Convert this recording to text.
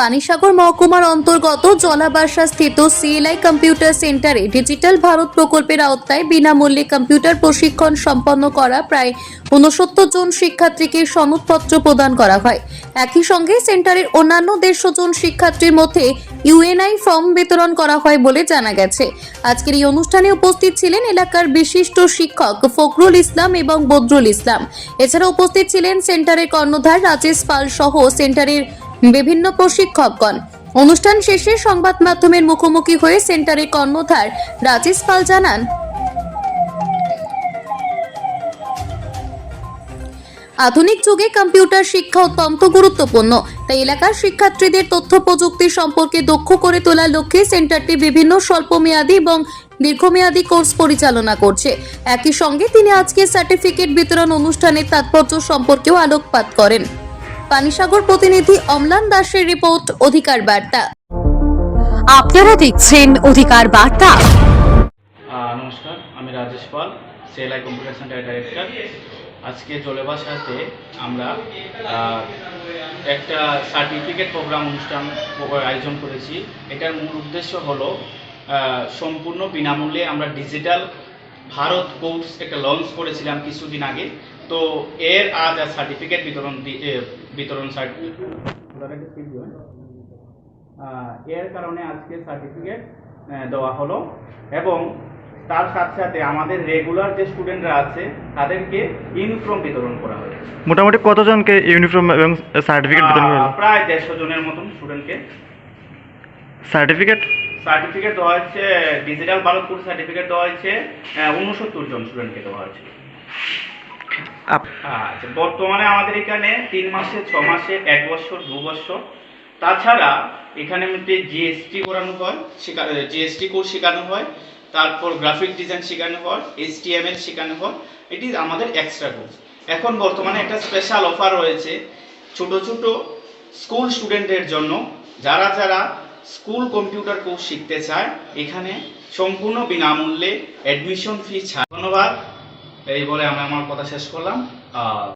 পানিসাগর মহকুমার অন্তর্গত জলাবাসা স্থিত সিএলআই কম্পিউটার সেন্টারে ডিজিটাল ভারত প্রকল্পের আওতায় বিনামূল্যে কম্পিউটার প্রশিক্ষণ সম্পন্ন করা প্রায় উনসত্তর জন শিক্ষার্থীকে সনদপত্র প্রদান করা হয়। একই সঙ্গে সেন্টারের অন্যান্য দেড়শো জন শিক্ষার্থীর মধ্যে ইউএনআই ফর্ম বিতরণ করা হয় বলে জানা গেছে। আজকের এই অনুষ্ঠানে উপস্থিত ছিলেন এলাকার বিশিষ্ট শিক্ষক ফখরুল ইসলাম এবং বদরুল ইসলাম। এছাড়া উপস্থিত ছিলেন সেন্টারের কর্ণধার রাজেশ পাল সহ সেন্টারের বিভিন্ন প্রশিক্ষকগণ। অনুষ্ঠান শেষে সংবাদ মাধ্যমের মুখোমুখি হয়ে সেন্টারের কর্ণধার রাজেশ পাল জানান আধুনিক যুগে কম্পিউটার শিক্ষা অত্যন্ত গুরুত্বপূর্ণ। তাই এলাকার শিক্ষার্থীদের তথ্য প্রযুক্তি সম্পর্কে দক্ষ করে তোলার লক্ষ্যে সেন্টারটি বিভিন্ন স্বল্পমেয়াদী এবং দীর্ঘমেয়াদী কোর্স পরিচালনা করছে। একই সঙ্গে তিনি আজকে সার্টিফিকেট বিতরণ অনুষ্ঠানের তাৎপর্য সম্পর্কেও আলোকপাত করেন। পানিসাগর প্রতিনিধি অমলান দাসের রিপোর্ট অধিকার বার্তা। আপনারা দেখছেন অধিকার বার্তা। নমস্কার আমি রাজেশ পাল সেলাই কম্পিউটার সেন্টার ডাইরেক্টর আজকে জলেবাসাতে আমরা একটা সার্টিফিকেট প্রোগ্রাম অনুষ্ঠান, আয়োজন করেছি। এটার মূল উদ্দেশ্য হলো সম্পূর্ণ বিনামূল্যে আমরা ডিজিটাল ভারত কোর্স একটা লঞ্চ করেছিলাম কিছুদিন আগে। তো এর আজ আর সার্টিফিকেট বিতরণ বিতরণ এর কারণে আজকে সার্টিফিকেট দেওয়া হলো। এবং তার সাথে সাথে আমাদের রেগুলার যে স্টুডেন্টরা আছে তাদেরকে ইউনিফর্ম বিতরণ করা হলো মোটামুটি কতজনকে ইউনিফর্ম এবং সার্টিফিকেট বিতরণ করা প্রায় দেড়শো জনের মতন স্টুডেন্টকে সার্টিফিকেট সার্টিফিকেট দেওয়া হচ্ছে ডিজিটাল ভারত কোর্স সার্টিফিকেট দেওয়া হয়েছে উনসত্তর জন স্টুডেন্টকে দেওয়া হয়েছে। আচ্ছা বর্তমানে আমাদের এখানে তিন মাসে ছ মাসে এক বছর দু বছর। তাছাড়া এখানে মধ্যে জিএসটি করানো হয় জিএসটি কোর্স শেখানো হয়। তারপর গ্রাফিক ডিজাইন শেখানো হয় এইচটিএমএল শেখানো হয় এটি আমাদের এক্সট্রা কোর্স এখন বর্তমানে একটা স্পেশাল অফার রয়েছে, ছোট ছোট স্কুল স্টুডেন্টদের জন্য, যারা যারা স্কুল কম্পিউটার কোর্স শিখতে চায়, এখানে সম্পূর্ণ বিনামূল্যে অ্যাডমিশন ফি ছাড়। ধন্যবাদ। এই বলে আমি আমার কথা শেষ করলাম।